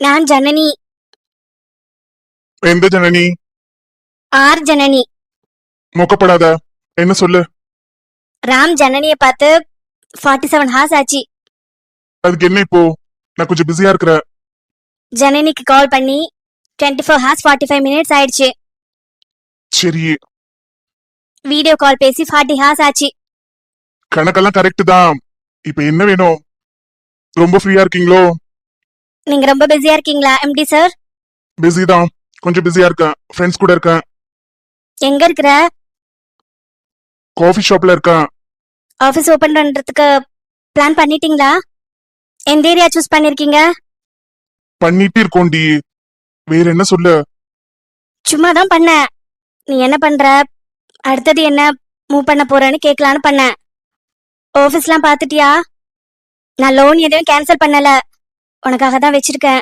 நான் ஜனனி. எந்த ஜனனி? ஆர் ஜனனி. மொக்கப்படாத. என்ன சொல்லு? ராம் ஜனனிய பார்த்து ஃபார்ட்டி செவன் ஹார்ஸ் ஆச்சு. அதுக்கு என்ன இப்போ? நான் கொஞ்சம் பிஸியா இருக்கிறேன். ஜனனிக்கு கால் பண்ணி twenty four hours forty five minutes ஆயிடுச்சு. சரி. வீடியோ கால் பேசி ஃபார்ட்டி ஹார்ஸ் ஆச்சு. கணக்கெல்லாம் கரெக்ட் தான். இப்ப என்ன வேணும்? ரொம்ப ஃப்ரீயா இருக்கீங்களோ? நீங்க ரொம்ப பிஸியா இருக்கீங்களா எம்டி சார் பிஸி தான். கொஞ்சம் பிஸியா இருக்கேன். ஃப்ரெண்ட்ஸ் கூட இருக்கேன். எங்க இருக்கிற? காஃபி ஷாப்ல இருக்கேன். ஆபீஸ் ஓபன் பண்றதுக்கு பிளான் பண்ணிட்டீங்களா? எந்த ஏரியா சூஸ் பண்ணிருக்கீங்க? பண்ணிட்டு இருக்கோண்டி வேற என்ன சொல்லு? சும்மா தான் பண்ணேன். நீ என்ன பண்ற? அடுத்தது என்ன மூவ் பண்ண போறேன்னு கேட்கலான்னு பண்ணேன். ஆபீஸ்லாம் பார்த்துட்டியா? நான் லோன் எதுவும் கேன்சல் பண்ணல. உனக்காக தான் வச்சிருக்கேன்.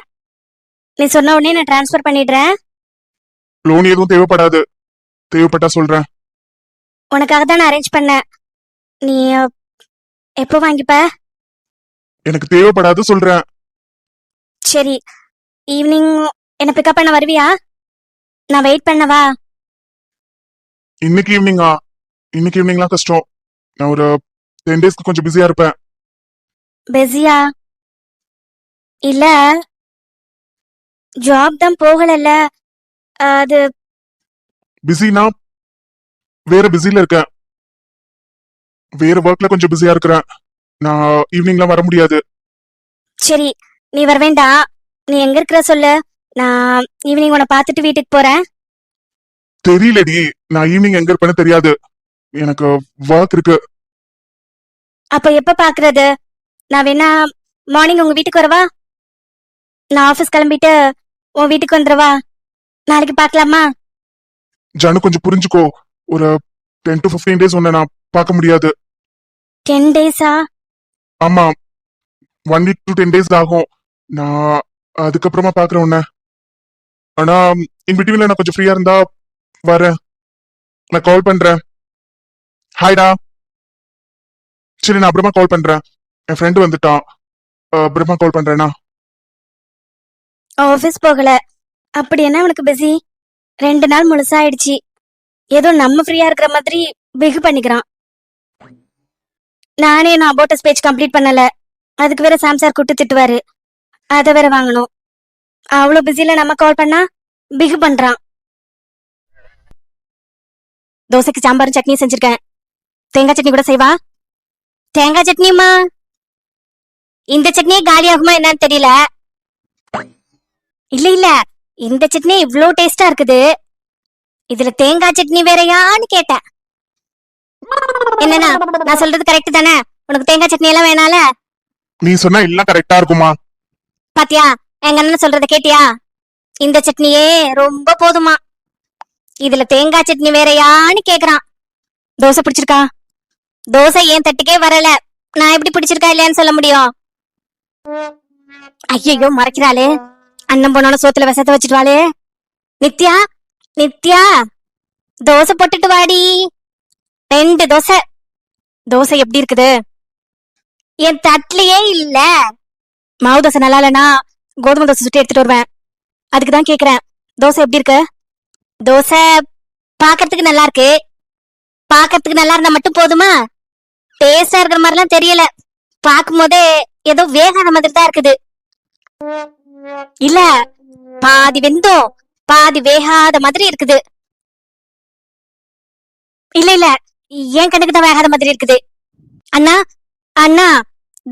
நீ சொன்ன உடனே நான் ட்ரான்ஸ்ஃபர் பண்ணிடுறேன். லோன் எதுவும் தேவைப்படாது. தேவைப்பட்டா சொல்றேன். உனக்காக தான் நான் அரேஞ்ச் பண்ணேன். நீ எப்போ வாங்கிப்ப? எனக்கு தேவைப்படாது சொல்றேன். சரி. ஈவினிங் என்ன பிக்கப் பண்ண வருவியா? நான் வெயிட் பண்ணவா? இன்னைக்கு ஈவினிங்கா இன்னைக்கு ஈவினிங்லாம் கஷ்டம். நான் ஒரு டென் டேஸ்க்கு கொஞ்சம் பிஸியா இருப்பேன். பிஸியா இல்ல. ஜாப் தான் போகலல்ல. அது பிஸினா வேற பிஸில இருக்கேன். வேற ஒர்க்ல கொஞ்சம் பிஸியா இருக்கிறேன். நான் ஈவினிங்லாம் வர முடியாது. சரி நீ வர வேண்டாம் நீ எங்க இருக்கிற சொல்லு. நான் ஈவினிங் உன்னை பார்த்துட்டு வீட்டுக்கு போறேன். தெரியலடி. நான் ஈவினிங் எங்க இருப்பேன்னு தெரியாது. எனக்கு ஒர்க் இருக்கு. அப்ப எப்ப பாக்குறது? நான் வேணா மார்னிங் உங்க வீட்டுக்கு வரவா? நான் ஆபீஸ் கிளம்பிட்டு உன் வீட்டுக்கு வந்துடவா? நாளைக்கு பார்க்கலாமா? ஜானு கொஞ்சம் புரிஞ்சுக்கோ. ஒரு டென் டு 15 டேஸ் உன்னை நான் பார்க்க முடியாது. டென் டேஸா ஆமா. One week to ten days ஆகும். நான் அதுக்கப்புறமா பாக்குறேன் உன்னை. ஆனா இன் பிட்வீன்ல நான் கொஞ்சம் ஃப்ரீயா இருந்தா வரேன். நான் கால் பண்றேன். ஹாய்டா சரி நான் அப்புறமா கால் பண்றேன். என் ஃப்ரெண்டு வந்துட்டான். அப்புறமா கால் பண்றேனா ஆஃபீஸ் போகல. அப்படி என்ன உனக்கு பிஸி? ரெண்டு நாள் முழுசா ஆயிடுச்சு. ஏதோ நம்ம ஃப்ரீயா இருக்கிற மாதிரி பிகு பண்ணிக்கிறான். நானே நான் அபோட்டஸ் பேஜ் கம்ப்ளீட் பண்ணல. அதுக்கு வேற சாம்சார் கூட்டு திட்டுவாரு. அதை வேற வாங்கணும். அவ்வளவு பிஸியில நம்ம கால் பண்ணா பிகு பண்றான். தோசைக்கு சாம்பாரும் சட்னியும் செஞ்சிருக்கேன். தேங்காய் சட்னி கூட செய்வா? தேங்காய் சட்னியுமா? இந்த சட்னியே காலியாகுமா என்னன்னு தெரியல. இல்ல இல்ல. இந்த சட்னி இவ்ளோ டேஸ்டா இருக்குது. இதுல தேங்காய் சட்னி வேறயான்னு கேட்டேன். என்னன்னா நான் சொல்றது கரெக்ட் தானே? உனக்கு தேங்காய் சட்னி எல்லாம் வேணால? நீ சொன்னா எல்லாம் கரெக்டா இருக்குமா? பாத்தியா? எங்க அண்ணன் சொல்றத கேட்டியா? இந்த சட்னியே ரொம்ப போதுமா. இதுல தேங்காய் சட்னி வேறயான்னு கேக்குறான். தோசை பிடிச்சிருக்கா? தோசை ஏன் தட்டுக்கே வரல? நான் எப்படி பிடிச்சிருக்கா இல்லையான்னு சொல்ல முடியும்? ஐயோ மறைக்கிறாளே. அண்ணன் போனாலும் சோத்துல விசத்த வச்சுட்டு வாளே. நித்யா நித்யா தோசை போட்டுட்டு வாடி. ரெண்டு தோசை. தோசை எப்படி இருக்குது? என் தட்டுலயே இல்ல. மாவு தோசை நல்லா இல்லைனா கோதுமை தோசை சுட்டு எடுத்துட்டு வருவேன். அதுக்கு தான் கேக்குறேன். தோசை எப்படி இருக்கு? தோசை பார்க்கறதுக்கு நல்லா இருக்கு. பார்க்கறதுக்கு நல்லா இருந்தா மட்டும் போதுமா? டேஸ்டா இருக்கிற மாதிரிலாம் தெரியல. பார்க்கும் போதே ஏதோ வேகாத மாதிரி தான் இருக்குது. இல்ல பாதி வெந்தும் பாதி வேகாத மாதிரி இருக்குது. இல்ல இல்ல என் கண்ணுக்கு தான் வேகாத மாதிரி இருக்குது. அண்ணா அண்ணா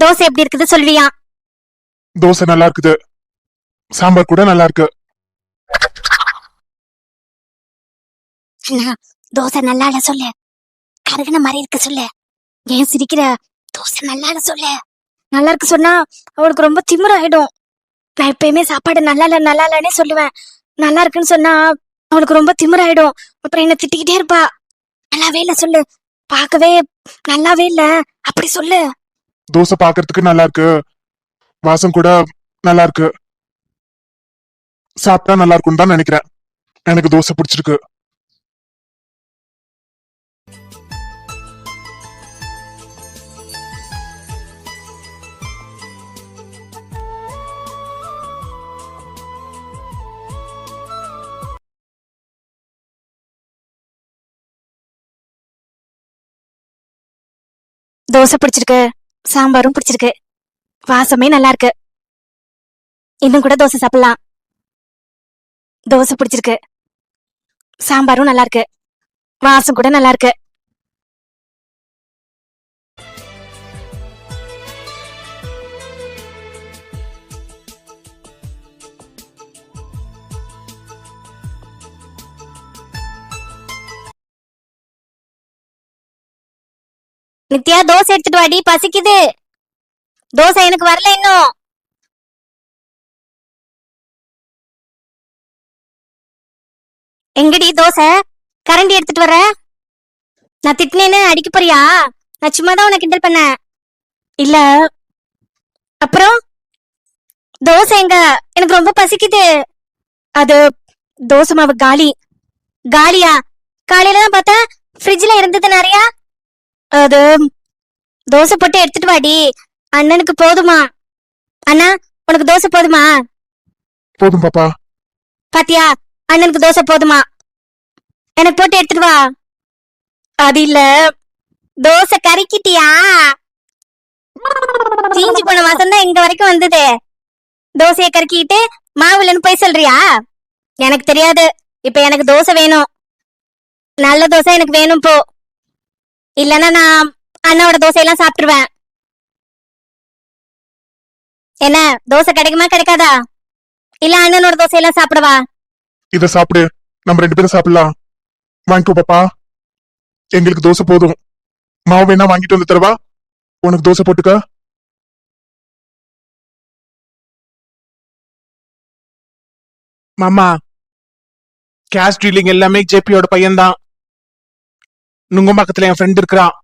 தோசை எப்படி இருக்குது சொல்வியா தோசை நல்லா இருக்குது. சாம்பார் கூட நல்லா இருக்கு. அண்ணா தோசை நல்லா இல்ல சொல்லு. கருகின மாதிரி இருக்கு சொல்லு. ஏன் சிரிக்கிற? தோசை நல்லா இல்ல சொல்லு. நல்லா இருக்கு சொன்னா அவளுக்கு ரொம்ப திமிரு ஆயிடும் நான் எப்பயுமே சாப்பாடு நல்லா இல்ல நல்லா இல்லைன்னே சொல்லுவேன். நல்லா இருக்குன்னு சொன்னா அவளுக்கு ரொம்ப திமிராயிடும். அப்புறம் என்ன திட்டிக்கிட்டே இருப்பா. நல்லாவே இல்ல சொல்லு. பார்க்கவே நல்லாவே இல்ல. அப்படி சொல்லு. தோசை பார்க்கறதுக்கு நல்லா இருக்கு. வாசம் கூட நல்லா இருக்கு. சாப்பிட்டா நல்லா இருக்கும்னு தான் நினைக்கிறேன். எனக்கு தோசை பிடிச்சிருக்கு. தோசை பிடிச்சிருக்கு சாம்பாரும் பிடிச்சிருக்கு. வாசமே நல்லா இருக்கு இன்னும் கூட தோசை சாப்பிடலாம். தோசை பிடிச்சிருக்கு. சாம்பாரும் நல்லா இருக்கு வாசம் கூட நல்லா இருக்கு நித்யா தோசை எடுத்துட்டு வாடி. பசிக்குது. தோசை எனக்கு வரல இன்னும். எங்கடி தோசை? கரண்டி எடுத்துட்டு வர? நான் திட்டினேன்னு அடிக்க போறியா? நான் சும்மா தான் உனக்கு கிண்டல் பண்ணேன். இல்ல. அப்புறம்? தோசை எங்க? எனக்கு ரொம்ப பசிக்குது. அது தோசை மாவு காலி. காலியா? காலையில தான் பார்த்தா ஃப்ரிட்ஜ்ல இருந்தது நிறையா. அது தோசை போட்டு எடுத்துட்டு வாடி. அண்ணனுக்கு போதுமா? அண்ணா உனக்கு தோசை போதுமா? போதும் பாப்பா. பாத்தியா? அண்ணனுக்கு தோசை போதுமா? எனக்கு போட்டு எடுத்துட்டு வா. அது இல்ல. தோசை கறிக்கிட்டியா? தீஞ்சு போன மாசம் தான் இங்க வரைக்கும் வந்தது. தோசையை கறக்கிட்டு மாவுலன்னு போய் சொல்றியா? எனக்கு தெரியாது. இப்ப எனக்கு தோசை வேணும். நல்ல தோசை எனக்கு வேணும் போ. இல்லனா நான் அண்ணாவோட தோசையெல்லாம் சாப்பிட்டுருவேன். என்ன தோசை கிடைக்குமா கிடைக்காதா? இல்ல அண்ணனோட தோசையெல்லாம் சாப்பிடவா? இத சாப்பிடு. நம்ம ரெண்டு பேரும் சாப்பிடலாம். வாங்கிக்கோ பாப்பா. எங்களுக்கு தோசை போதும். மாவு வேணா வாங்கிட்டு வந்து தரவா? உனக்கு தோசை போட்டுக்க. மாமா கேஷ் ட்ரில்லிங் எல்லாமே ஜேபியோட பையன்தான். நுங்கம்பாக்கத்துல என் ஃப்ரெண்ட் இருக்கிறான்.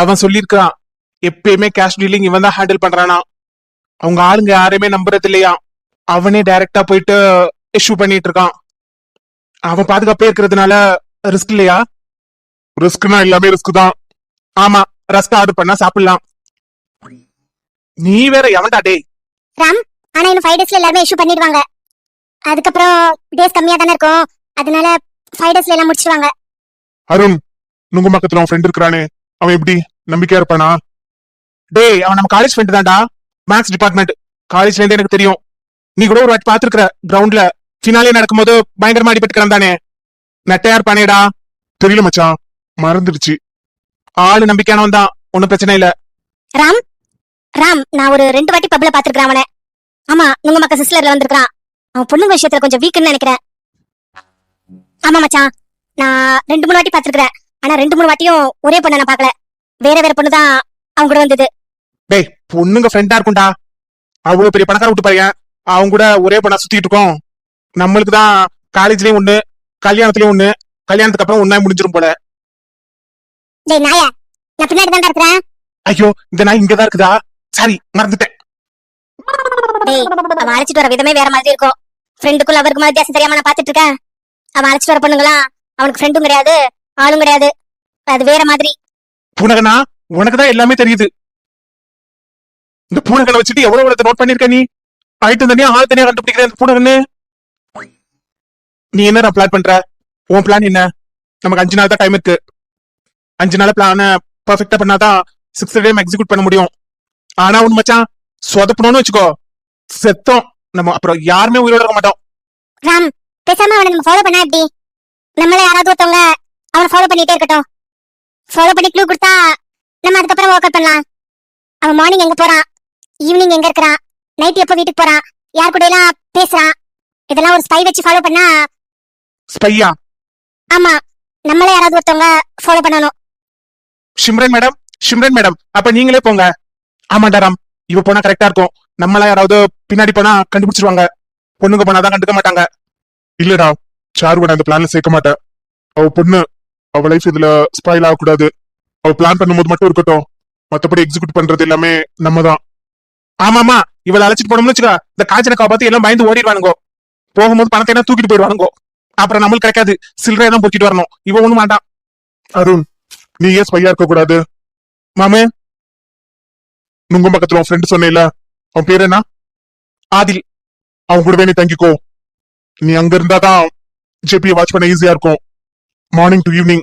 அவன் சொல்லியிருக்கிறான் எப்பயுமே கேஷ் டீலிங் இவன் தான் ஹேண்டில் பண்றானா. அவங்க ஆளுங்க யாரையுமே நம்புறது இல்லையா அவனே டைரக்டா போயிட்டு இஷ்யூ பண்ணிட்டு இருக்கான். அவன் பாதுகாப்பே இருக்கிறதுனால ரிஸ்க் இல்லையா? ரிஸ்க்னா எல்லாமே ரிஸ்க் தான். ஆமா ரஸ்க் ஆர்டர் பண்ணா சாப்பிடலாம். நீ வேற எவன்டா டேய்? ராம் ஆனா இன்னும் ஃபைவ் டேஸ்ல எல்லாருமே இஷ்யூ பண்ணிடுவாங்க. அதுக்கப்புறம் டேஸ் கம்மியா தானே இருக்கும். அதனால ஃபைவ் டேஸ்ல எல்லாம் முடிச்சிடுவாங்க அருண் நுங்கம்பாக்கத்துல அவன் ஃப்ரெண்ட் இருக்கிறானே. அவன் எப்படி? நம்பிக்கையா இருப்பானா? டேய் அவன் நம்ம காலேஜ் ஃப்ரெண்ட் தான்டா. மேக்ஸ் டிபார்ட்மெண்ட் காலேஜ்ல இருந்து எனக்கு தெரியும். நீ கூட ஒரு வாட்டி பாத்துருக்கிற கிரவுண்ட்ல ஃபினாலே நடக்கும்போது பயங்கரமா அடிபட்டு கிடந்தானே. நெட்டையா இருப்பானேடா. தெரியல மச்சான். மறந்துடுச்சு. ஆளு நம்பிக்கையானவன் தான். ஒன்னும் பிரச்சனை இல்ல. ராம்? ராம் நான் ஒரு ரெண்டு வாட்டி பப்ல பாத்துருக்கேன் அவனை. ஆமா உங்க மக்க சிஸ்லர்ல வந்திருக்கான் அவன் பொண்ணுங்க விஷயத்துல கொஞ்சம் வீக்குன்னு நினைக்கிறேன். ஆமா மச்சான் நான் ரெண்டு மூணு வாட்டி பாத்துருக்கேன் ஆனா ரெண்டு மூணு வாட்டியும் ஒரே பொண்ணை நான் பார்க்கல. வேற வேற பொண்ணு தான் அவங்க கூட வந்தது. டேய் பொண்ணுங்க ஃப்ரெண்டா இருக்கும்டா. அவ்வளவு பெரிய பணக்கார விட்டு பையன். அவங்க கூட ஒரே பொண்ணா சுத்திட்டு இருக்கோம். நம்மளுக்கு தான் காலேஜ்லயும் ஒண்ணு கல்யாணத்துலயும் ஒண்ணு. கல்யாணத்துக்கு அப்புறம் ஒண்ணா முடிஞ்சிரும் போல. டேய் நாயா நான் பின்னாடி தான்டா இருக்கிறேன். ஐயோ இந்த நாய் இங்கதான் இருக்குதா? சாரி மறந்துட்டேன். டேய் அவன் அழைச்சிட்டு வர விதமே வேற மாதிரி இருக்கும். ஃப்ரெண்டுக்குள்ள அவருக்கு வித்தியாசம் தெரியாம நான் பாத்துட்டு இருக்கேன். அவன் அழைச்சிட்டு வர பொண்ணுங்களா அவனுக்கு ஃப்ரெண்டும் கிடையாது. ஆளும் கிடையாது. அது வேற மாதிரி. பூனகனா உனக்கு தான் எல்லாமே தெரியுது. இந்த பூனகனை வச்சுட்டு எவ்வளவு இடத்த நோட் பண்ணிருக்க நீ? ஐட்டம் தனியா ஆள் தனியா கண்டுபிடிக்கிற இந்த பூனகன்னு. நீ என்ன பிளான் பண்ற? உன் பிளான் என்ன? நமக்கு அஞ்சு நாள் தான் டைம் இருக்கு. அஞ்சு நாள் பிளான பர்ஃபெக்டா பண்ணாதான் சிக்ஸ் டைம் எக்ஸிக்யூட் பண்ண முடியும். ஆனா ஒண்ணு மச்சான் சொதப்பணும்னு வச்சுக்கோ. செத்தோம். நம்ம அப்புறம் யாருமே உயிரோட இருக்க மாட்டோம். ராம் பேசாம அவனை நம்ம ஃபாலோ பண்ணா எப்படி? நம்மள யாராவது ஒருத்தவங்க அவனை ஃபாலோ பண்ணிட்டே இருக்கட்டும். ஃபாலோ பண்ணி க்ளூ கொடுத்தா நம்ம அதுக்கப்புறம் ஒர்க் அவுட் பண்ணலாம். அவன் மார்னிங் எங்க போறான்? ஈவினிங் எங்க இருக்கிறான்? நைட் எப்போ வீட்டுக்கு போறான்? யார் கூட எல்லாம் பேசுறான்? இதெல்லாம் ஒரு ஸ்பை வச்சு ஃபாலோ பண்ணா ஸ்பையா ஆமா. நம்மள யாராவது ஒருத்தவங்க ஃபாலோ பண்ணணும். ஷிம்ரன் மேடம் ஷிம்ரன் மேடம் அப்ப நீங்களே போங்க. ஆமாண்டா ராம் இவ போனா கரெக்டா இருக்கும். நம்மளா யாராவது பின்னாடி போனா கண்டுபிடிச்சிருவாங்க. பொண்ணுங்க போனாதான் கண்டுக்க மாட்டாங்க. இல்லடா சாருவனை அந்த பிளான்ல சேர்க்க மாட்டேன். அவ பொண்ணு அவ லைஃப் இதுல ஸ்பாயில் ஆகக்கூடாது. அவ பிளான் பண்ணும்போது மட்டும் இருக்கட்டும். மத்தபடி எக்ஸிக்யூட் பண்றது எல்லாமே நம்ம தான் ஆமாமா இவளை அழைச்சிட்டு போனோம்னு வச்சுக்கா இந்த காஞ்சனை காப்பாத்தி எல்லாம் பயந்து ஓடிடுவானுங்கோ. போகும்போது பணத்தை எல்லாம் தூக்கிட்டு போயிடுவானுங்கோ. அப்புறம் நம்மளுக்கு கிடைக்காது. சில்லறை தான் பொறுக்கிட்டு வரணும். இவ ஒண்ணும் வேண்டாம். அருண் நீ ஏன் ஸ்பையா இருக்க கூடாது மாமே நுங்க பக்கத்துல உன் ஃப்ரெண்டு சொன்னேல அவன் பேர் என்ன? ஆதில். அவன் கூடவே நீ தங்கிக்கோ. நீ அங்க இருந்தாதான் ஜேபியை வாட்ச் பண்ண ஈஸியா இருக்கும். மார்னிங் டு ஈவினிங்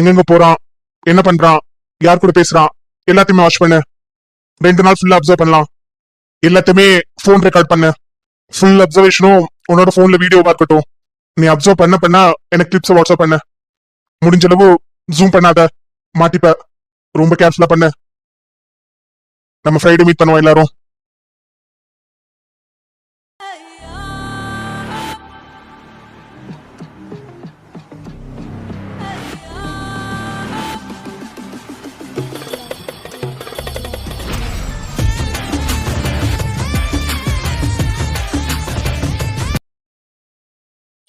எங்கெங்க போறான்? என்ன பண்றான்? யார் கூட பேசுறான்? எல்லாத்தையுமே வாட்ச் பண்ணு. ரெண்டு நாள் ஃபுல்லா அப்சர்வ் பண்ணலாம். எல்லாத்தையுமே ஃபோன் ரெக்கார்ட் பண்ணு. ஃபுல் அப்சர்வேஷனும் உன்னோட ஃபோன்ல வீடியோவா இருக்கட்டும். நீ அப்சர்வ் பண்ண பண்ணா எனக்கு கிளிப்ஸ் வாட்ஸ்அப் பண்ணு. முடிஞ்ச அளவு ஜூம் பண்ணாத. மாட்டிப்ப. ரொம்ப கேர்ஃபுல்லா பண்ணு. நம்ம ஃப்ரைடே மீட் பண்ணுவோம் எல்லாரும்.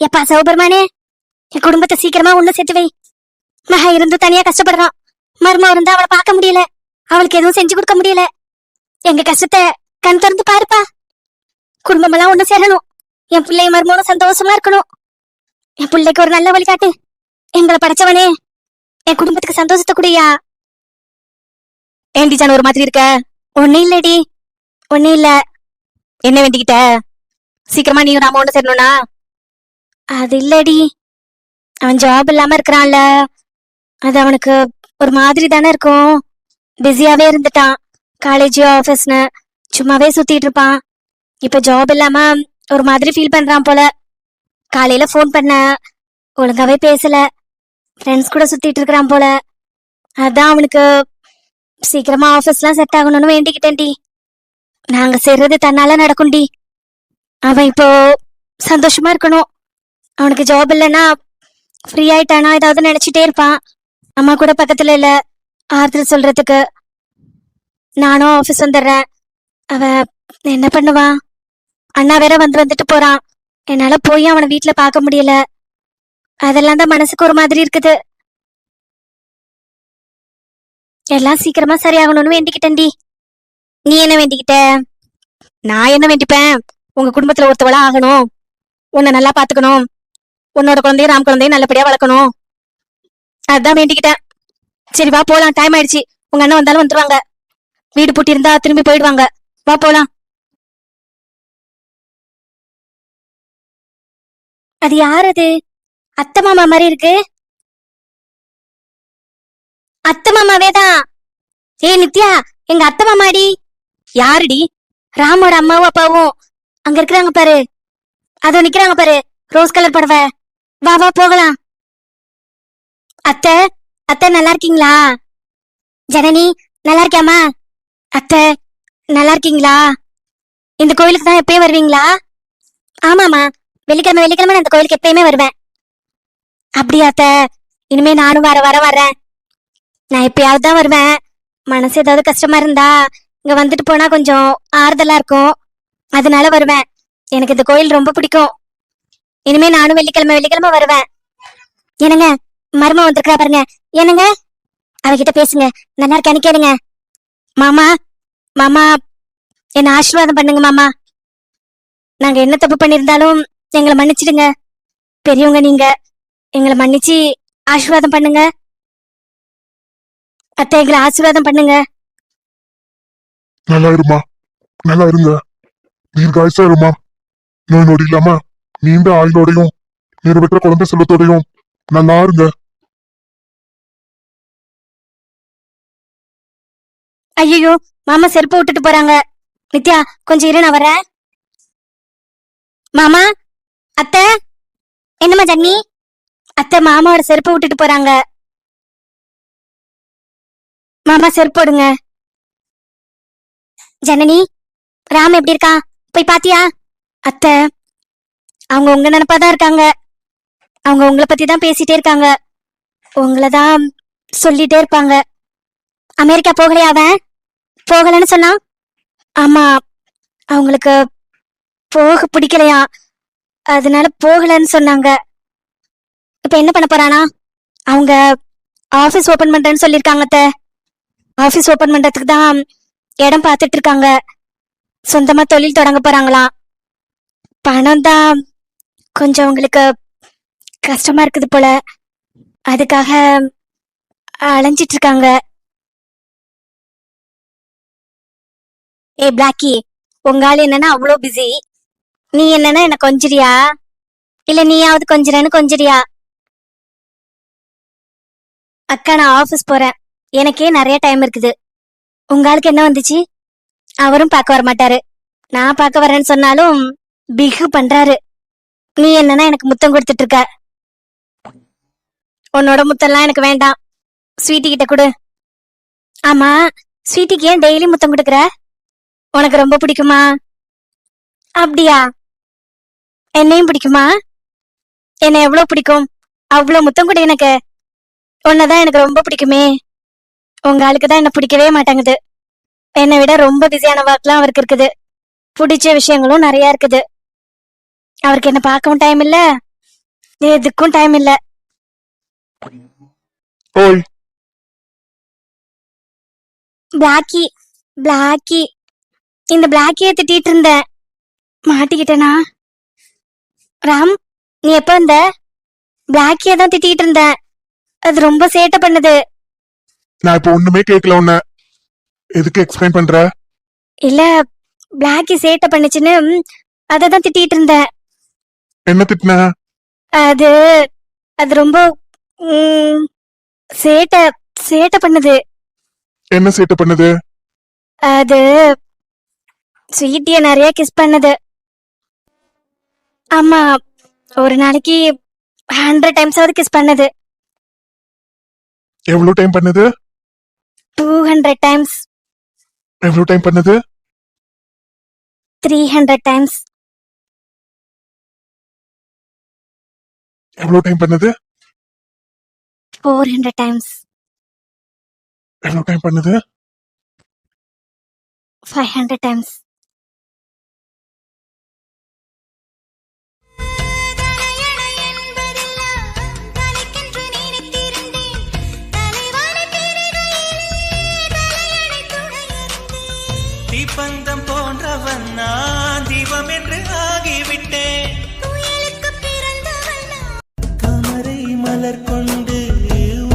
எப்பா சிவபெருமானே என் குடும்பத்தை சீக்கிரமா ஒண்ணு சேர்த்து வை. மகா இருந்து தனியா கஷ்டப்படுறான். மருமக இருந்து அவளை பார்க்க முடியல. அவளுக்கு எதுவும் செஞ்சு கொடுக்க முடியல. எங்க கஷ்டத்தை கண் திறந்து பாருப்பா. குடும்பமெல்லாம் ஒண்ணு சேரணும். என் பிள்ளை மருமகனும் சந்தோஷமா இருக்கணும். என் பிள்ளைக்கு ஒரு நல்ல வழிகாட்டு. எங்களை படைச்சவனே. என் குடும்பத்துக்கு சந்தோஷத்தை குடியா. ஏண்டி ஜானு ஒரு மாதிரி இருக்க? ஒண்ணு இல்லடி. ஒண்ணு இல்ல. என்ன வேண்டிக்கிட்ட? சீக்கிரமா நீயும் நாம ஒண்ணு சேரணும்னா? அது இல்லடி. அவன் ஜாப் இல்லாம இருக்கிறான்ல. அது அவனுக்கு ஒரு மாதிரி தானே இருக்கும். பிஸியாவே இருந்துட்டான். காலேஜ் ஆஃபீஸ்னு சும்மாவே சுத்திட்டு இருப்பான். இப்ப ஜாப் இல்லாம ஒரு மாதிரி ஃபீல் பண்றான் போல. காலையில ஃபோன் பண்ண. ஒழுங்காவே பேசல. ஃப்ரெண்ட்ஸ் கூட சுத்திட்டு இருக்கிறான் போல. அதான் அவனுக்கு சீக்கிரமா ஆஃபீஸ்லாம் செட் ஆகணும்னு வேண்டிக்கிட்டேன்டி. நாங்க செய்யறது தன்னால நடக்கும்டி. அவன் இப்போ சந்தோஷமா இருக்கணும். அவனுக்கு ஜாப் இல்லைன்னா ஃப்ரீ ஆயிட்டானா? ஏதாவது நினைச்சிட்டே இருப்பான். அம்மா கூட பக்கத்துல இல்ல. ஆறுதல் சொல்றதுக்கு. நானும் ஆஃபீஸ் வந்துடுறேன். அவ என்ன பண்ணுவா அண்ணா வேற வந்து வந்துட்டு போறான். என்னால போய் அவனை வீட்டுல பார்க்க முடியல. அதெல்லாம் தான் மனசுக்கு ஒரு மாதிரி இருக்குது. எல்லாம் சீக்கிரமா சரியாகணும்னு வேண்டிக்கிட்டேன்டி. நீ என்ன வேண்டிக்கிட்ட? நான் என்ன வேண்டிப்பேன்? உங்க குடும்பத்துல ஒருத்தவளா ஆகணும். உன்னை நல்லா பாத்துக்கணும் உன்னோட குழந்தைய ராம் குழந்தைய நல்லபடியா வளர்க்கணும். அதான் வேண்டிக்கிட்டேன். சரி வா போலாம். டைம் ஆயிடுச்சு. உங்க அண்ணன் வந்தாலும் வந்துருவாங்க. வீடு பூட்டி இருந்தா திரும்பி போயிடுவாங்க. வா போலாம். அது யார் அது? அத்தை மாமா மாதிரி இருக்கு? அத்தை மாமாவே தான். ஏய் நித்யா எங்க அத்தை மாமாடி? யாருடி? ராமோட அம்மாவும் அப்பாவும். அங்க இருக்கிறாங்க பாரு. அதோ நிக்கிறாங்க பாரு. ரோஸ் கலர் புடவை. வா வா போகலாம். அத்தை அத்தை நல்லா இருக்கீங்களா? ஜனனி நல்லா இருக்கியாமா அத்தை நல்லா இருக்கீங்களா? இந்த கோயிலுக்கு தான் எப்பயும் வருவீங்களா? ஆமாமா வெள்ளிக்கிழமை வெள்ளிக்கிழமை நான் இந்த கோயிலுக்கு எப்பயுமே வருவேன். அப்படியா அத்தை? இனிமே நானும் வர வர வரேன் நான் எப்பயாவது தான் வருவேன். மனசு ஏதாவது கஷ்டமா இருந்தா இங்க வந்துட்டு போனா கொஞ்சம் ஆறுதலா இருக்கும். அதனால வருவேன். எனக்கு இந்த கோயில் ரொம்ப பிடிக்கும். இனிமே நானும் வெள்ளிக்கிழமை வெள்ளிக்கிழமை வருவேன். என்னங்க மரும வந்திருக்கா பாருங்க. என்னங்க? அவகிட்ட பேசுங்க. நல்லா இருக்கான்னு கேளுங்க. மாமா மாமா என்ன ஆசீர்வாதம் பண்ணுங்க மாமா. நாங்க என்ன தப்பு பண்ணிருந்தாலும் எங்களை மன்னிச்சிடுங்க. பெரியவங்க நீங்க. எங்களை மன்னிச்சு ஆசீர்வாதம் பண்ணுங்க. அத்தை எங்களை ஆசீர்வாதம் பண்ணுங்க. நல்லா இருமா. நல்லா இருங்க. தீர்காயுசா இருமா நோய் நொடி இல்லாம? நீண்ட ஆயுளோடையும் நிறைவேற்ற குழந்தை செல்வத்தோடையும் நல்லா இருங்க. ஐயோ மாமா செருப்பு விட்டுட்டு போறாங்க. நித்யா கொஞ்சம் இரு நான் வரேன் மாமா அத்தை என்னம்மா ஜன்னி? அத்தை மாமாவோட செருப்பு விட்டுட்டு போறாங்க. மாமா செருப்பு விடுங்க ஜனனி ராம் எப்படி இருக்கா போய் பாத்தியா? அத்தை அவங்க உங்க நினைப்பாதான் இருக்காங்க. அவங்க உங்களை பத்தி தான் பேசிட்டே இருக்காங்க. உங்களை தான் சொல்லிட்டே இருப்பாங்க. அமெரிக்கா போகலையா அவன்? போகலன்னு சொன்னா? ஆமா அவங்களுக்கு போக பிடிக்கலையா? அதனால போகலன்னு சொன்னாங்க. இப்ப என்ன பண்ண போறானா? அவங்க ஆபீஸ் ஓபன் பண்றேன்னு சொல்லிருக்காங்க ஆபீஸ் ஓபன் பண்றதுக்கு தான் இடம் பார்த்துட்டு இருக்காங்க. சொந்தமா தொழில் தொடங்க போறாங்களாம். பணம் தான் கொஞ்சம் உங்களுக்கு கஷ்டமா இருக்குது போல. அதுக்காக அலைஞ்சிட்டு இருக்காங்க ஏ பிளாக்கி உங்க ஆள் என்னன்னா அவ்வளோ பிஸி நீ என்னன்னா என்ன கொஞ்சிரியா இல்ல நீயாவது கொஞ்சிறேன்னு கொஞ்சிரியா அக்கா நான் ஆபீஸ் போறேன். எனக்கே நிறைய டைம் இருக்குது. உங்க ஆளுக்கு என்ன வந்துச்சு? அவரும் பார்க்க வர மாட்டாரு நான் பார்க்க வரேன்னு சொன்னாலும் பிகு பண்றாரு. நீ என்னன்னா எனக்கு முத்தம் கொடுத்துட்டு இருக்க உன்னோட முத்தம்லாம் எனக்கு வேண்டாம். ஸ்வீட்டி கிட்ட கொடு. ஆமா ஸ்வீட்டிக்கு ஏன் டெய்லி முத்தம் கொடுக்குற? உனக்கு ரொம்ப பிடிக்குமா? அப்படியா? என்னையும் பிடிக்குமா? என்ன எவ்வளவு பிடிக்கும்? அவ்வளவு முத்தம் கூட எனக்கு. உன்னதான் எனக்கு ரொம்ப பிடிக்குமே. உங்க ஆளுக்கு தான் என்ன பிடிக்கவே மாட்டேங்குது. என்னை விட ரொம்ப பிஸியான ஒர்க்லாம் அவருக்கு இருக்குது. பிடிச்ச விஷயங்களும் நிறைய இருக்குது. அவருக்கு என்ன பார்க்கவும் டைம் இல்ல. எதுக்கும் டைம் இல்ல. ஓய். பிளாக்கி பிளாக்கி இந்த பிளாக்கிய திட்டிட்டு இருந்தேன் மாட்டிக்கிட்டேனா? ராம் நீ எப்ப வந்த? பிளாக்கிய தான் திட்டிட்டு இருந்தேன் அது ரொம்ப சேட்டை பண்ணுது. நான் இப்ப ஒண்ணுமே கேட்கல உன்ன. எதுக்கு எக்ஸ்பிளைன் பண்ற? இல்ல பிளாக்கி சேட்டை பண்ணுச்சுன்னு ம், அததான் திட்டிட்டு இருந்தேன் என்ன திட்டின? அது அது ரொம்ப ம், சேட்டை சேட்டை பண்ணுது. என்ன சேட்டை பண்ணுது? அது ஸ்வீட்டிய நிறைய கிஸ் பண்ணுது. ஆமா ஒரு நாளைக்கு ஹண்ட்ரட் டைம்ஸ் ஆவது கிஸ் பண்ணுது. எவ்வளவு டைம் பண்ணுது? டூ ஹண்ட்ரட் டைம்ஸ் எவ்வளவு டைம் பண்ணுது? த்ரீ ஹண்ட்ரட் டைம்ஸ் எவ்வளவு டைம் பண்ணுது? ஃபோர் ஹண்ட்ரட் டைம்ஸ் எவ்வளவு டைம் பண்ணுது? ஃபைவ் ஹண்ட்ரட் டைம்ஸ் தீப்பந்தம் போன்றவன் நான் தீபம் என்று ஆகிவிட்டேன். மலர் கொண்டு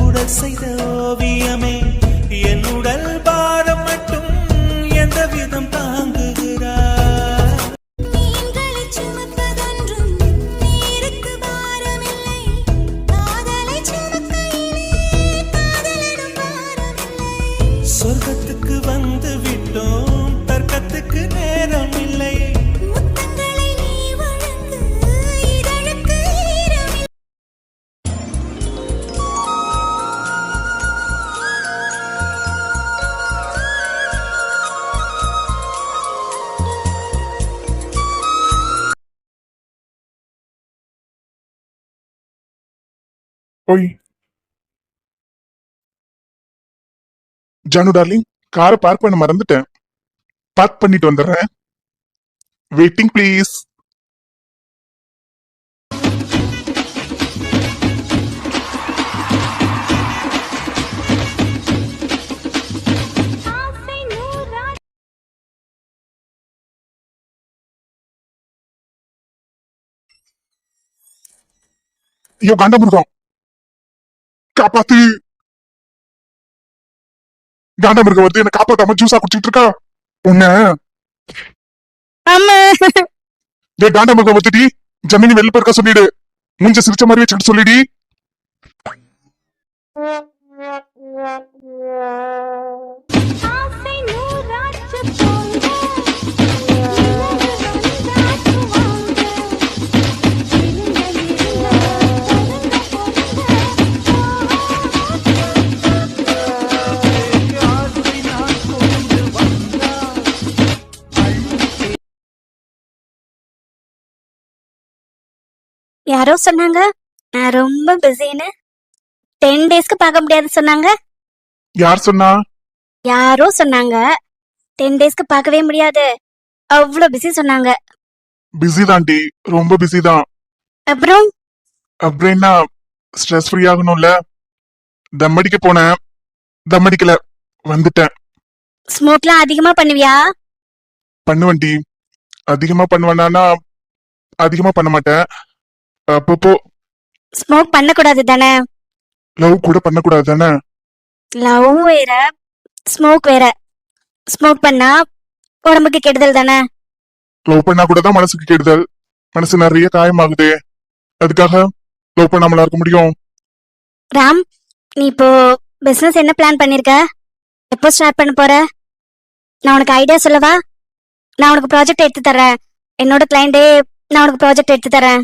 உடல் செய்த ஓவியமே. என் உடல் பா ஓய். ஜானு டார்லிங் காரை பார்க் பண்ண மறந்துட்டேன். பார்க் பண்ணிட்டு வந்துடுறேன். Waiting please. ஐயோ காண்டமிருகம் காப்பாத்து. காண்டமிருகம் வருது என்ன காப்பாத்தாம ஜூஸா குடிச்சிட்டு இருக்கா? உன்ன. டே காண்டமிருகம் வந்துடி ஜமீனி வெளில போயிருக்க சொல்லிடு. மூஞ்ச சிரிச்ச மாதிரி வச்சுக்கிட்டு சொல்லிடி. யாரோ சொன்னாங்க? நான் ரொம்ப பிஸின்னு டென் டேஸ்க்கு பார்க்க முடியாது சொன்னாங்க. யார் சொன்னா? யாரோ சொன்னாங்க. டென் டேஸ்க்கு பார்க்கவே முடியாது. அவ்வளோ பிஸி சொன்னாங்க. பிஸி தான்டி. ரொம்ப பிஸி தான். அப்புறம்? அப்புறம் என்ன? Stress free ஆகணும்ல. தம் அடிக்க போனேன். தம் அடிக்கல. வந்துட்டேன். ஸ்மோக்லாம் அதிகமா பண்ணுவியா? பண்ணுவேன்டி. அதிகமா பண்ணுவேனா அதிகமா பண்ண மாட்டேன். அப்பப்போ ஸ்மோக் பண்ணக்கூடாது தானே? லவ் கூட பண்ணக்கூடாது தானே? லவ் வேற ஸ்மோக் வேற. ஸ்மோக் பண்ணா உடம்புக்கு கெடுதல் தானே? லவ் பண்ணா கூட தான் மனசுக்கு கெடுதல். மனசு நிறைய காயமாகுதே. அதுக்காக லவ் பண்ணாமலா இருக்க முடியும்? ராம் நீ இப்போ பிசினஸ் என்ன பிளான் பண்ணிருக்க? எப்போ ஸ்டார்ட் பண்ண போற? நான் உனக்கு ஐடியா சொல்லவா? நான் உனக்கு ப்ராஜெக்ட் எடுத்து தரேன் என்னோட கிளைண்டே நான் உனக்கு ப்ராஜெக்ட் எடுத்து தரேன்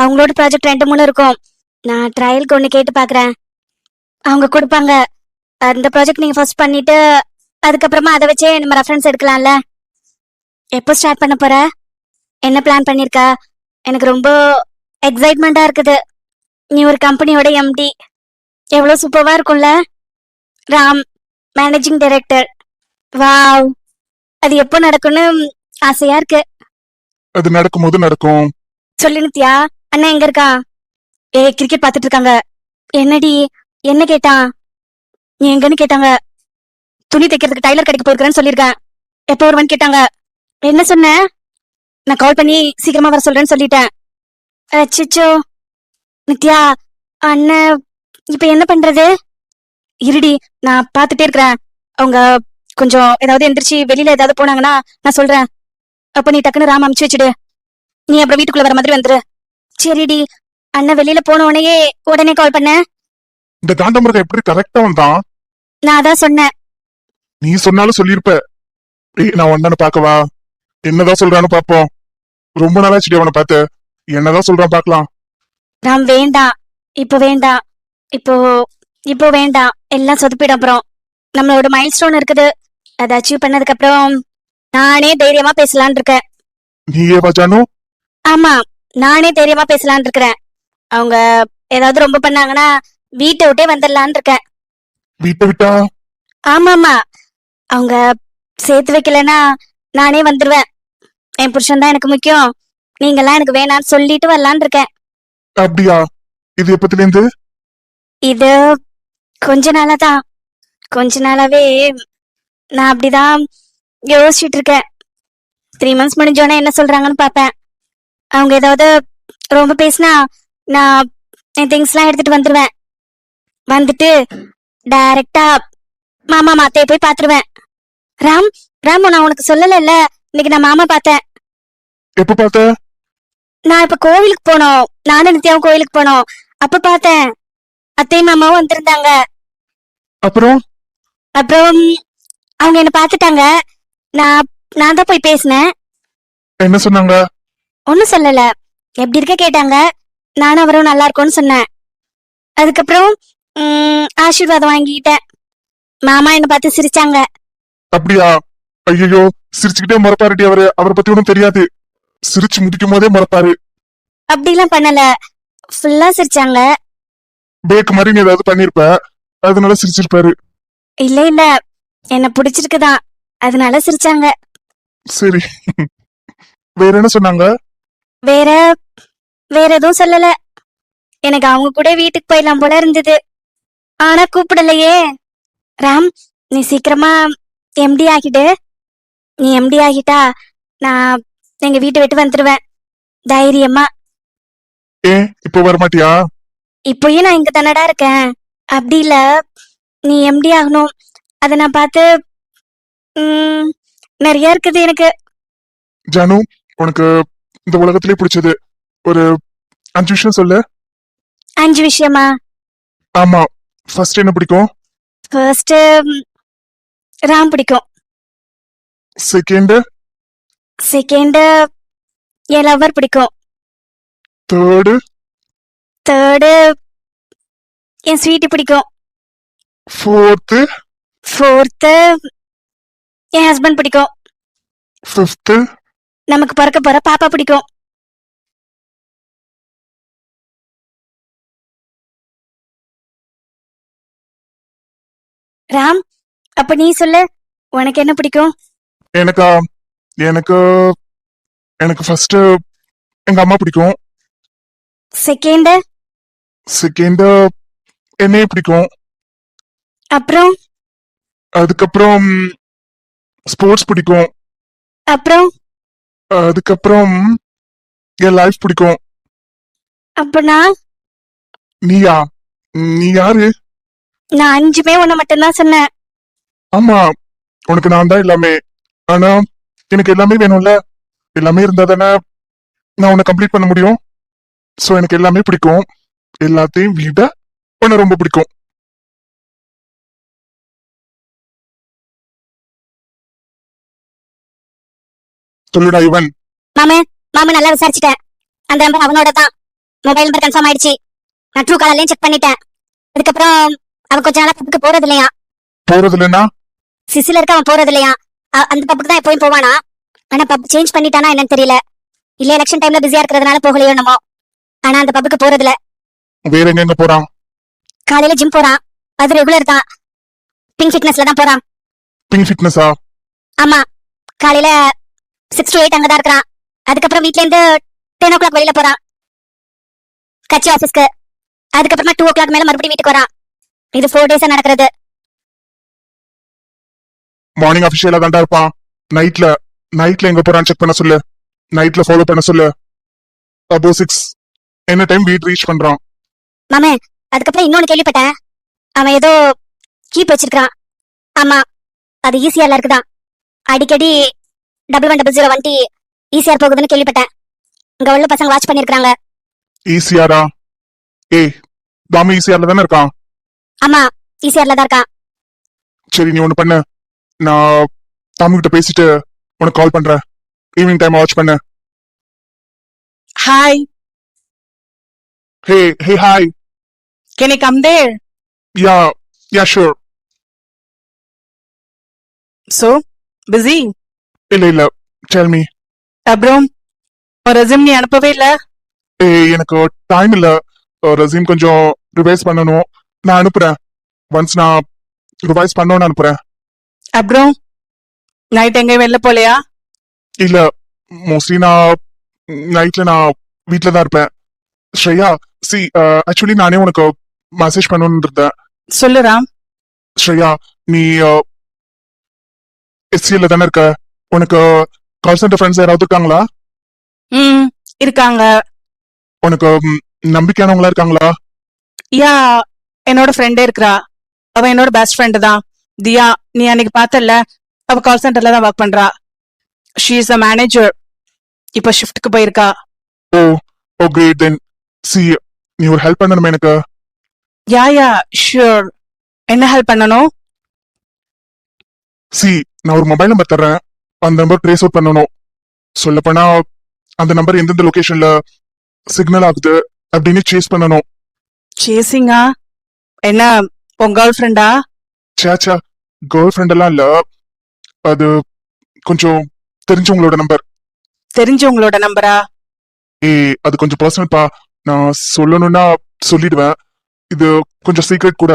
அவங்களோட ப்ராஜெக்ட் ரெண்டு மூணு இருக்கும். நான் ட்ரையலுக்கு ஒன்று கேட்டு பார்க்குறேன் அவங்க கொடுப்பாங்க. அந்த ப்ராஜெக்ட் நீங்கள் ஃபர்ஸ்ட் பண்ணிட்டு அதுக்கப்புறமா அதை வச்சே நம்ம ரெஃபரன்ஸ் எடுக்கலாம்ல. எப்போ ஸ்டார்ட் பண்ண போற? என்ன பிளான் பண்ணிருக்க? எனக்கு ரொம்ப எக்ஸைட்மெண்டா இருக்குது. நீ ஒரு கம்பெனியோட எம்டி எவ்வளவு சூப்பர்வா இருக்கும்ல? ராம் மேனேஜிங் டைரக்டர் வாவ் அது எப்போ நடக்கும்னு ஆசையா இருக்கு. அது நடக்கும்போது நடக்கும். சொல்லு நித்யா. அண்ணா எங்க இருக்கா? ஏ கிரிக்கெட் பாத்துட்டு இருக்காங்க. என்னடி? என்ன கேட்டான்? நீ எங்கன்னு கேட்டாங்க. துணி தைக்கிறதுக்கு டைலர் கடைக்கு போயிருக்கிறேன்னு சொல்லியிருக்கேன். எப்போ வருவான்னு கேட்டாங்க. என்ன சொன்ன? நான் கால் பண்ணி சீக்கிரமா வர சொல்றேன்னு சொல்லிட்டேன். அச்சோ நித்யா அண்ணன் இப்ப என்ன பண்றது? இருடி நான் பாத்துட்டே இருக்கிறேன். அவங்க கொஞ்சம் ஏதாவது எந்திரிச்சு வெளியில ஏதாவது போனாங்கன்னா நான் சொல்றேன். அப்ப நீ டக்குன்னு ராம் அமுச்சு வச்சுடு. நீ அப்புறம் வீட்டுக்குள்ள வர மாதிரி வந்துரு. சரிடி. அண்ணன் வெளியில போன உடனே உடனே கால் பண்ண. இந்த காண்டமிருகம் எப்படி கரெக்டா வந்தான்? நான் அதான் சொன்னேன். நீ சொன்னாலும் சொல்லியிருப்ப. ஏய் நான் வந்தானு பாக்கவா என்னதான் சொல்றான்னு பாப்போம் ரொம்ப நாளாச்சுடி அவனை பார்த்து. என்னதான் சொல்றான் பாக்கலாம் ராம் வேண்டாம். இப்போ வேண்டாம். இப்போ இப்போ வேண்டாம். எல்லாம் சொதுப்பிடும் அப்புறம். நம்மளோட மைல் ஸ்டோன் இருக்குது. அதை அச்சீவ் பண்ணதுக்கு அப்புறம் நானே தைரியமா பேசலாம்னு இருக்கேன். நீயே பாஜானு ஆமா. நானே தைரியமா பேசலாம்னு இருக்கிறேன். அவங்க ஏதாவது ரொம்ப பண்ணாங்கன்னா வீட்டை விட்டே வந்துடலான்னு இருக்கேன். வீட்டை விட்டா? ஆமா ஆமா அவங்க சேர்த்து வைக்கலன்னா நானே வந்துருவேன். என் புருஷன் தான் எனக்கு முக்கியம். நீங்கெல்லாம் எனக்கு வேணாம்னு சொல்லிட்டு வரலான்னு இருக்கேன். அப்படியா? இது எப்பத்துல இருந்து இது கொஞ்ச நாளா தான். கொஞ்ச நாளாவே நான் அப்படிதான் யோசிச்சுட்டு இருக்கேன். த்ரீ மந்த்ஸ் முடிஞ்சோடனே என்ன சொல்றாங்கன்னு பார்ப்பேன். அவங்க ஏதாவது ரொம்ப பேசினா நான் என் திங்ஸ்லாம் எடுத்துட்டு வந்துருவேன். வந்துட்டு டைரக்டா மாமா மாத்தைய போய் பாத்துருவேன் ராம் ராம் நான் உனக்கு சொல்லல இன்னைக்கு நான் மாமா பார்த்தேன். எப்ப பார்த்த? நான் இப்ப கோவிலுக்கு போனோம். நானும் நித்யாவும் கோவிலுக்கு போனோம். அப்ப பார்த்தேன். அத்தையும் மாமாவும் வந்திருந்தாங்க. அப்புறம்? அப்புறம் அவங்க என்ன பார்த்துட்டாங்க. நான் நான் தான் போய் பேசினேன். என்ன சொன்னாங்க? ஒன்னும் சொல்லல. எப்படி இருக்க கேட்டாங்க. நானும் அவரும் நல்லா இருக்கோம்னு சொன்னேன். அதுக்கப்புறம் ஆசீர்வாதம் வாங்கிக்கிட்டேன். மாமா என்ன பார்த்து சிரிச்சாங்க. அப்படியா? ஐயோ சிரிச்சுக்கிட்டே மறப்பாருடி அவரு. அவரை பத்தி ஒன்றும் தெரியாது. சிரிச்சு முடிக்கும் போதே மறப்பாரு. அப்படிலாம் பண்ணல. ஃபுல்லா சிரிச்சாங்க. பேக் மாதிரி நீ ஏதாவது பண்ணிருப்ப. அதனால சிரிச்சிருப்பாரு. இல்ல இல்ல. என்ன பிடிச்சிருக்குதான். அதனால சிரிச்சாங்க. சரி. வேற என்ன சொன்னாங்க? வேற வேற எதுவும் சொல்லல. எனக்கு அவங்க கூட வீட்டுக்கு போயிடலாம் போல இருந்தது. ஆனா கூப்பிடலையே. ராம் நீ சீக்கிரமா எம்டி ஆகிடு. நீ எம்டி ஆகிட்டா நான் எங்க வீட்டை விட்டு வந்துருவேன். தைரியமா. ஏன் இப்போ வரமாட்டியா? இப்போயும் நான் இங்க தானடா இருக்கேன். அப்படி இல்ல நீ எம்டி ஆகணும். அதை நான் பார்த்து ம், நிறைய இருக்குது எனக்கு. ஜானு உனக்கு இந்த உலகத்திலே பிடிச்சது. ஒரு அஞ்சு விஷயம் சொல்லு. அஞ்சு விஷயமா? ஆமா. ஃபர்ஸ்ட் என்ன பிடிக்கும்? ஃபர்ஸ்ட் ராம் பிடிக்கும். செகண்ட் செகண்ட் என் லவர் பிடிக்கும். தேர்டு தேர்டு என் ஸ்வீட்டு பிடிக்கும். ஃபோர்த்து ஃபோர்த்து என் ஹஸ்பண்ட் பிடிக்கும். ஃபிஃப்த்து நமக்கு பிறக்க போற பாப்பா பிடிக்கும். ராம் அப்ப நீ சொல்லு உனக்கு என்ன பிடிக்கும்? எனக்கா? எனக்கு எனக்கு ஃபர்ஸ்ட் எங்க அம்மா பிடிக்கும். செகண்ட் செகண்ட் என்னைய பிடிக்கும். அப்புறம்? அதுக்கப்புறம் ஸ்போர்ட்ஸ் பிடிக்கும். அப்புறம்? அதுக்கப்புறம் என் லைஃப் பிடிக்கும். அப்பனா? நீயா? நீ யாரு? நான் அஞ்சுமே உன்னை மட்டும்தான் சொன்னேன். ஆமா உனக்கு நான் தான் எல்லாமே. ஆனா எனக்கு எல்லாமே வேணும்ல? எல்லாமே இருந்தா தானே நான் உன்னை கம்ப்ளீட் பண்ண முடியும்? சோ எனக்கு எல்லாமே பிடிக்கும். எல்லாத்தையும் விட உன்னை ரொம்ப பிடிக்கும். சொல்லுடா இவன். மாமு மாமு நல்லா விசாரிச்சுட்டேன். அந்த நம்பர் அவனோட தான் மொபைல் நம்பர் கன்ஃபார்ம் ஆயிடுச்சு. நான் ட்ரூ காலர்லயும் செக் பண்ணிட்டேன். அதுக்கப்புறம் அவன் கொஞ்ச நாளா பப்புக்கு போறது இல்லையா போறது இல்லைன்னா சிசில இருக்க அவன் போறது இல்லையா அந்த பப்புக்கு தான் எப்பவும் போவானா? ஆனா பப் சேஞ்ச் பண்ணிட்டானா என்னன்னு தெரியல. இல்ல எலெக்ஷன் டைம்ல பிஸியா இருக்கிறதுனால போகலையோ என்னமோ. ஆனா அந்த பப்புக்கு போறது இல்ல வேற எங்க எங்க போறான்? காலையில ஜிம் போறான். அது ரெகுலர் தான். பிங்க் ஃபிட்னஸ்ல தான் போறான். பிங் ஃபிட்னஸா ஆமா. காலையில சிக்ஸ் டு எயிட் அங்கதான் இருக்கிறான். அதுக்கப்புறம் வீட்ல இருந்து டென் ஓ கிளாக் வெளியில போறான். கட்சி ஆபீஸ்க்கு அதுக்கப்புறமா டூ ஓ கிளாக் மேல மறுபடியும் வீட்டுக்கு வரான். இது ஃபோர் டேஸா நடக்கிறது. மார்னிங் அபிஷியலா தான்டா இருப்பான். நைட்ல நைட்ல எங்க போறான்னு செக் பண்ண சொல்லு. நைட்ல ஃபாலோ பண்ண சொல்லு. அபோ சிக்ஸ் என்ன டைம் வீட் ரீச் பண்றான். மாமே அதுக்கப்புறம் இன்னொன்னு கேள்விப்பட்டேன். அவன் ஏதோ கீப் வச்சிருக்கான் ஆமா அது ஈசிஆர்ல இருக்குதான். அடிக்கடி டபுள் ஒன் டபுள் ஜீரோ வண்டி ஈசிஆர் போகுதுன்னு கேள்விப்பட்டேன். இங்க உள்ள பசங்க வாட்ச் பண்ணிருக்காங்க ஈஸியாரா ஏய் தாமி ஈஸியார்ல தானே இருக்கான்? ஆமா ஈசிஆர்ல தான் இருக்கான். சரி நீ ஒண்ணு பண்ணு. நான் தாமி கிட்ட பேசிட்டு உனக்கு கால் பண்றேன். ஈவினிங் டைம் வாட்ச் பண்ணு. Hi, hey hey hi can I come there? Yeah yeah sure So, busy? இல்ல இல்ல. டெல் மீ அப்புறம் ஒரு ரெசியூம் நீ அனுப்பவே இல்ல? ஏய் எனக்கு டைம் இல்ல. ரெசியூம் கொஞ்சம் ரிவைஸ் பண்ணணும். நான் அனுப்புறேன். ஒன்ஸ் நான் ரிவைஸ் பண்ணோன்னு அனுப்புறேன். அப்புறம் நைட் எங்கேயும் வெளில போலையா? இல்ல மோஸ்ட்லி நான் நைட்ல நான் வீட்ல தான் இருப்பேன். ஸ்ரேயா சி ஆக்சுவலி நானே உனக்கு மெசேஜ் பண்ணணும்னு இருந்தேன். சொல்லு ராம். ஸ்ரேயா நீ எஸ்சிஎல்ல தானே இருக்க? உனக்கு கால் சென்டர் ஃப்ரெண்ட்ஸ் யாராவது இருக்காங்களா? ம் இருக்காங்க. உனக்கு ம், நம்பிக்கையானவங்களா இருக்காங்களா? யா என்னோட ஃப்ரெண்டே இருக்கிறா. அவ என்னோட பெஸ்ட் ஃப்ரெண்டு தான். தியா நீ அன்னைக்கு பார்த்தல அவ கால் சென்டர்ல தான் ஒர்க் பண்றா. ஷீ இஸ் அ மேனேஜர் இப்ப ஷிஃப்ட்க்கு போயிருக்கா. ஓ ஓ கிரேட் தென் சி நீ ஒரு ஹெல்ப் பண்ணணுமே எனக்கு? யா யா ஷூர் என்ன ஹெல்ப் பண்ணணும்? சி நான் ஒரு மொபைல் நம்பர் தர்றேன். அந்த நம்பர் ட்ரேஸ் அவுட் பண்ணணும். சொல்லப்போனா அந்த நம்பர் எந்தெந்த லொகேஷன்ல சிக்னல் ஆகுது அப்படின்னு சேஸ் பண்ணணும். சேசிங்கா என்ன உன் கேர்ள் ஃப்ரெண்டா சேச்சா கேர்ள் ஃப்ரெண்ட் எல்லாம் இல்ல. அது கொஞ்சம் தெரிஞ்சவங்களோட நம்பர் தெரிஞ்சவங்களோட நம்பரா ஏ அது கொஞ்சம் பர்சனல் பா. நான் சொல்லணும்னா சொல்லிடுவேன். இது கொஞ்சம் சீக்ரெட் கூட.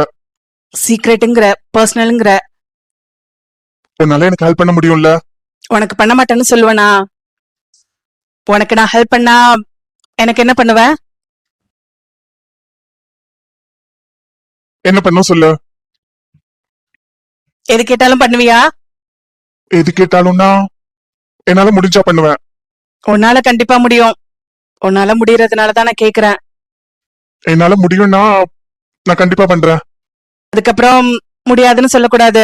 சீக்ரெட்டுங்கிற பர்சனலுங்கிற உன்னால எனக்கு ஹெல்ப் பண்ண முடியும்ல? உனக்கு பண்ண மாட்டேன்னு சொல்லுவேனா? உனக்கு நான் ஹெல்ப் பண்ணா எனக்கு என்ன பண்ணுவ? என்ன பண்ணும் சொல்லு? எது கேட்டாலும் பண்ணுவியா? எது கேட்டாலும்னா என்னால முடிஞ்சா பண்ணுவேன் உன்னால கண்டிப்பா முடியும். உன்னால முடியறதுனால தான் நான் கேக்குறேன். என்னால முடியும்னா நான் கண்டிப்பா பண்றேன். அதுக்கப்புறம் முடியாதுன்னு சொல்லக்கூடாது.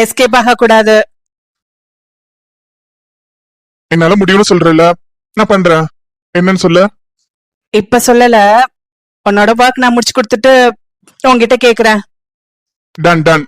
எஸ்கேப் ஆக கூடாது என்னால முடியும்னு சொல்றல நான் பண்றேன் என்னன்னு சொல்லு. இப்ப சொல்லல. உன்னோட ஒர்க் நான் முடிச்சு கொடுத்துட்டு உன்கிட்ட கேக்குறேன். Done done